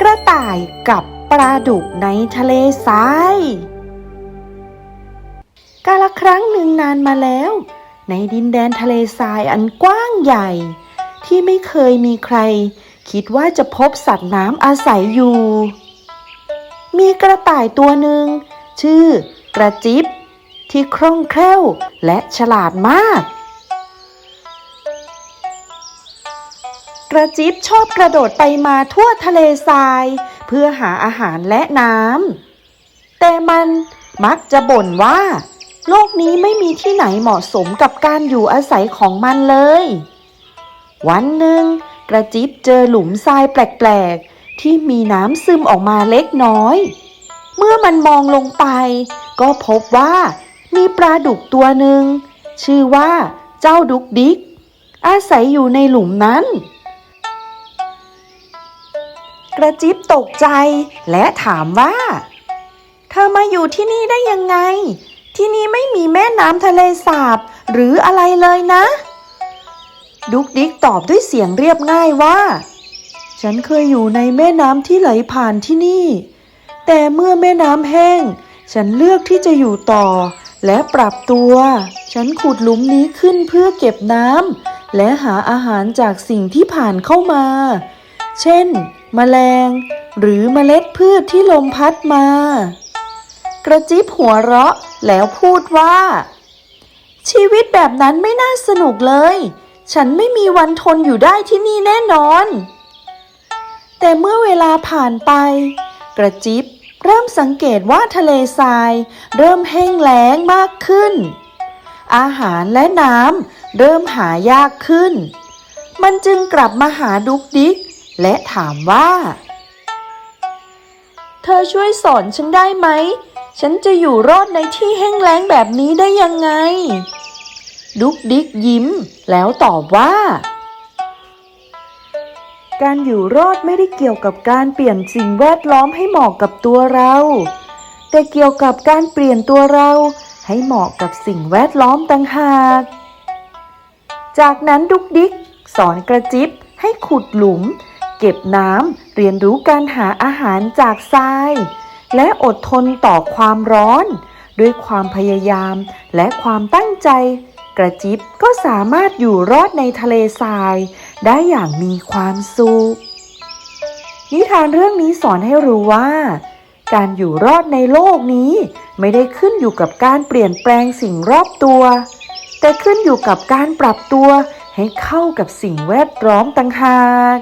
กระต่ายกับปลาดุกในทะเลทรายกาละครั้งหนึ่งนานมาแล้ว ในดินแดนทะเลทรายอันกว้างใหญ่ ที่ไม่เคยมีใคร คิดว่าจะพบสัตว์น้ำอาศัยอยู่ มีกระต่ายตัวหนึ่ง ชื่อกระจิบ ที่คล่องแคล่วและฉลาดมาก กระจิบชอบกระโดดไปมาทั่วทะเลทราย เพื่อหาอาหารและน้ำแต่มันมักจะบ่นว่า โลกนี้ไม่มีที่ไหนเหมาะสมกับการอยู่อาศัยของมันเลย วันหนึ่ง กระจิบเจอหลุมทรายแปลกๆ ที่มีน้ำซึมออกมาเล็กน้อย เมื่อมันมองลงไป ก็พบว่ามีปลาดุกตัวหนึ่ง ชื่อว่า เจ้าดุกดิก อาศัยอยู่ในหลุมนั้น กระจิบตกใจและถามว่า เธอมาอยู่ที่นี่ได้ยังไง ที่นี่ไม่มีแม่น้ำทะเลสาบหรืออะไรเลยนะ ดุกดิกตอบด้วยเสียงเรียบง่ายว่า ฉันเคยอยู่ในแม่น้ำที่ไหลผ่านที่นี่ แต่เมื่อแม่น้ำแห้ง ฉันเลือกที่จะอยู่ต่อ และปรับตัว ฉันขุดหลุมนี้ขึ้นเพื่อเก็บน้ำและหาอาหารจากสิ่งที่ผ่านเข้ามา เช่น แมลง หรือเมล็ดพืชที่ลมพัดมา กระจิบหัวเราะแล้วพูดว่า ชีวิตแบบนั้นไม่น่าสนุกเลย ฉันไม่มีวันทนอยู่ได้ที่นี่แน่นอน แต่เมื่อเวลาผ่านไป กระจิบเริ่มสังเกตว่าทะเลทราย เริ่มแห้งแล้งมากขึ้น อาหารและน้ำเริ่มหายากขึ้น มันจึงกลับมาหาดุกดิก และถามว่า เธอช่วยสอนฉันได้ไหม ฉันจะอยู่รอดในที่แห้งแล้งแบบนี้ได้ยังไง ดุกดิกยิ้ม แล้วตอบว่า การอยู่รอดไม่ได้เกี่ยวกับการเปลี่ยนสิ่งแวดล้อมให้เหมาะกับตัวเรา แต่เกี่ยวกับการเปลี่ยนตัวเราให้เหมาะกับสิ่งแวดล้อมต่างหาก จากนั้นดุกดิกสอนกระจิบให้ขุดหลุม เก็บน้ำเรียนรู้การหาอาหารจากทราย และอดทนต่อความร้อน ด้วยความพยายามและความตั้งใจ กระจิบก็สามารถอยู่รอดในทะเลทราย ได้อย่างมีความสุขนิทานเรื่องนี้สอนให้รู้ว่า การอยู่รอดในโลกนี้ ไม่ได้ขึ้นอยู่กับการเปลี่ยนแปลงสิ่งรอบตัว แต่ขึ้นอยู่กับการปรับตัวให้เข้ากับสิ่งแวดล้อมต่างหาก